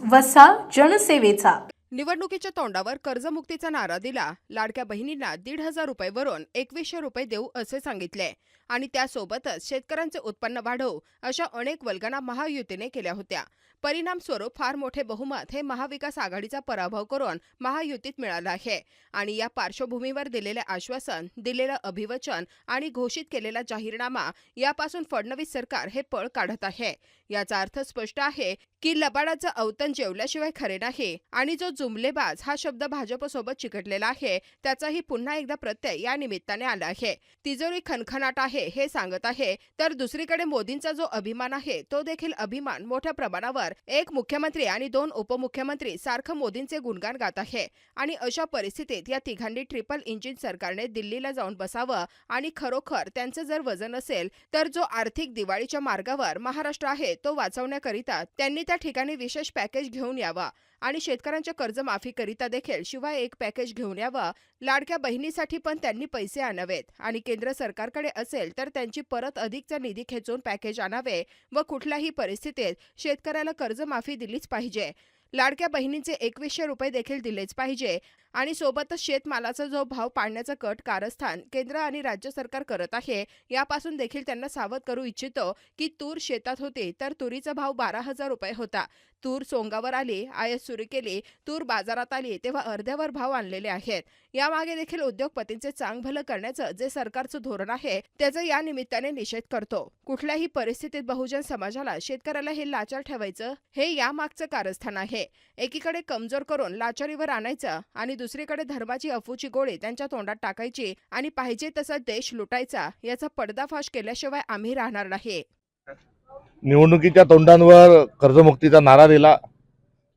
वसा जनसेवेचा. निवडणुकीच्या तोंडावर कर्जमुक्तीचा नारा दिला. लाडक्या बहिणींना दीड हजार रुपये एकवीसशे रुपये देऊ असे सांगितले. आणि त्यासोबतच शेतकऱ्यांचे उत्पन्न वाढवू अशा अनेक वल्गना महायुतीने केल्या होत्या. परिणामस्वरूप फार मोठे बहुमत हे महाविकास आघाडीचा पराभव करून महायुतीत मिळालं आहे. आणि या पार्श्वभूमीवर दिलेले आश्वासन दिलेलं अभिवचन आणि घोषित केलेला जाहीरनामा यापासून फडणवीस सरकार हे पळ काढत आहे. याचा अर्थ स्पष्ट आहे की लबाडाचं अवतन जेवल्याशिवाय खरे नाही आणि जो जुमलेबाज हा शब्द भाजपसोबत चिकटलेला आहे त्याचाही पुन्हा एकदा प्रत्यय या निमित्ताने आला आहे. तिजोरी खनखनाट आहे हे सांगत आहे तर दुसरीकडे मोदींचा जो अभिमान आहे तो देखील अभिमान मोठ्या प्रमाणावर एक मुख्यमंत्री आणि दोन उपमुख्यमंत्री सारखं मोदींचे गुणगान गात आहे. आणि अशा परिस्थितीत या तिघांनी ट्रिपल इंजिन सरकारने दिल्लीला जाऊन बसावं आणि खरोखर त्यांचं जर वजन असेल तर जो आर्थिक दिवाळीच्या मार्गावर महाराष्ट्र आहे तो वाचवण्याकरिता त्यांनी त्या ठिकाणी विशेष पॅकेज घेऊन यावा. आणि शेतकऱ्यांच्या कर्जमाफीकरिता देखील शिवाय एक पॅकेज घेऊन यावं. लाडक्या बहिणीसाठी पण त्यांनी पैसे आणावेत. आणि केंद्र सरकारकडे असेल तर त्यांची परत अधिकचा निधी खेचून पॅकेज आणावे व कुठल्याही परिस्थितीत शेतकऱ्याला कर्जमाफी दिलीच पाहिजे. लाडक्या बहिणींचे एकवीसशे रुपये देखील दिलेच पाहिजे. आणि सोबतच शेतमालाचा जो भाव पाडण्याचं कट कारस्थान केंद्र आणि राज्य सरकार करत आहे यापासून देखील त्यांना सावध करू इच्छितो की तूर शेतात होती तर तुरीचा भाव बारा हजार रुपये होता. तूर सोंगावर आली आयात सुरू केली तूर बाजारात आली तेव्हा अर्ध्यावर भाव आणलेले आहेत. यामागे देखील उद्योगपतींचे चांग भलं करण्याचं जे सरकारचं धोरण आहे त्याचा या निमित्ताने निषेध करतो. कुठल्याही परिस्थितीत बहुजन समाजाला शेतकऱ्याला हे लाचार ठेवायचं हे यामागचं कारस्थान आहे. एकीकडे कमजोर करून लाचारीवर आणायचं आणि दुसरीकडे धर्माची अफूची गोळे त्यांच्या तोंडात टाकायची आणि पाहिजे तसा देश लुटायचा याचा पडदाफाश केल्याशिवाय आम्ही राहणार नाही. निवडणुकीच्या तोंडांवर कर्जमुक्तीचा नारा दिला.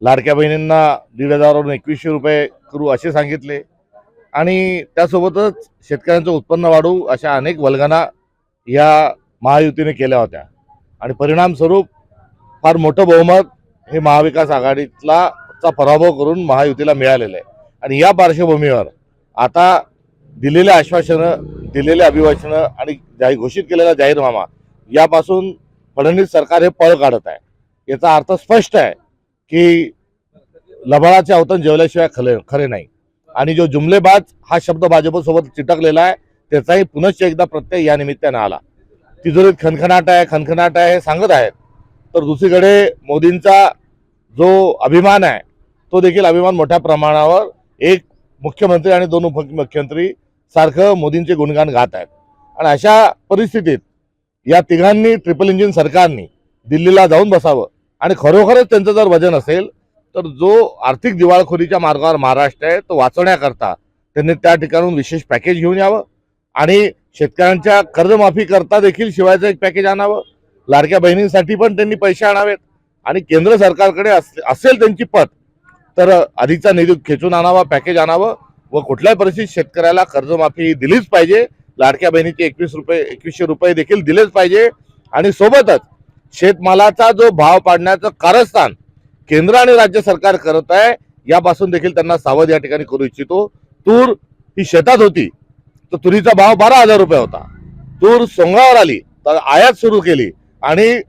लाडक्या बहिणींना दीड हजारावरून एकवीसशे रुपये करू असे सांगितले. आणि त्यासोबतच शेतकऱ्यांचं उत्पन्न वाढवू अशा अनेक वल्गना या महायुतीने केल्या होत्या. आणि परिणामस्वरूप फार मोठं बहुमत हे महाविकास आघाडीतला चा पराभव करून महायुतीला मिळालेलं आहे. आणि या पार्श्वभूमीवर आता दिलेल्या आश्वासनं दिलेले अभिवचनं आणि जाहीर घोषित केलेला जाहीरनामा यापासून फडणवीस सरकार हे पळ काढत आहे. याचा अर्थ स्पष्ट आहे की लबाळाचे अवतन जेवल्याशिवाय खरे खरे नाही. आणि जो जुमलेबाज हा शब्द भाजपसोबत चिटकलेला आहे त्याचाही पुनश्च एकदा प्रत्यय या निमित्तानं आला. तिजोरीत खनखनाट आहे खनखनाट आहे हे सांगत आहेत. तर दुसरीकडे मोदींचा जो अभिमान आहे तो देखील अभिमान मोठ्या प्रमाणावर एक मुख्यमंत्री आणि दोन उपमुख्यमंत्री सारखं मोदींचे गुणगान गात आहेत. आणि अशा परिस्थितीत या तिघांनी ट्रिपल इंजिन सरकारनी दिल्लीला जाऊन बसावं. आणि खरोखरच त्यांचं जर वजन असेल तर जो आर्थिक दिवाळखोरीच्या मार्गावर महाराष्ट्र आहे तो वाचवण्याकरता त्यांनी त्या ठिकाणून विशेष पॅकेज घेऊन यावं. आणि शेतकऱ्यांच्या कर्जमाफी करता देखील शिवायचं एक पॅकेज आणावं. लाडक्या बहिणींसाठी पण त्यांनी पैसे आणावेत. आणि केंद्र सरकारकडे अस- असेल त्यांची पत तर अधिकचा निधी खेचून आणावा पॅकेज आणावं व कुठल्याही परिस्थितीत शेतकऱ्याला कर्जमाफी दिलीच पाहिजे. लाडक्या बहिणीचे एकवीस रुपये एकवीसशे रुपये देखील दिलेच पाहिजे. आणि सोबतच शेतमालाचा जो भाव पाडण्याचं कारस्थान केंद्र आणि राज्य सरकार करत आहे यापासून देखील त्यांना सावध या ठिकाणी करू इच्छितो. तूर ही शेतात होती तर तुरीचा भाव बारा हजार रुपये होता. तूर सोंगावर आली तर आयात सुरू केली आणि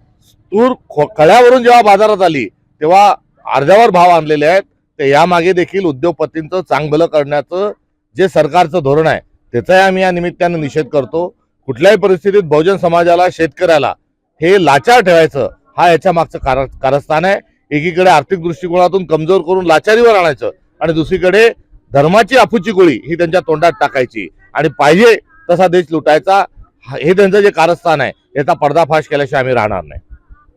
तूर खो- जेव्हा बाजारात आली तेव्हा अर्ध्यावर भाव आणलेले आहेत. ते यामागे देखील उद्योगपतींचं चांगलं करण्याचं जे सरकारचं धोरण आहे त्याचाही आम्ही या निमित्तानं निषेध करतो. कुठल्याही परिस्थितीत बहुजन समाजाला शेतकऱ्याला हे लाचार ठेवायचं हा याच्या मागचं कार कारस्थान आहे. एकीकडे आर्थिक दृष्टिकोनातून कमजोर करून लाचारीवर आणायचं आणि दुसरीकडे धर्माची आफूची गोळी ही त्यांच्या तोंडात टाकायची आणि पाहिजे तसा देश लुटायचा हे त्यांचं जे कारस्थान आहे याचा पर्दाफाश केल्याशिवाय आम्ही राहणार नाही.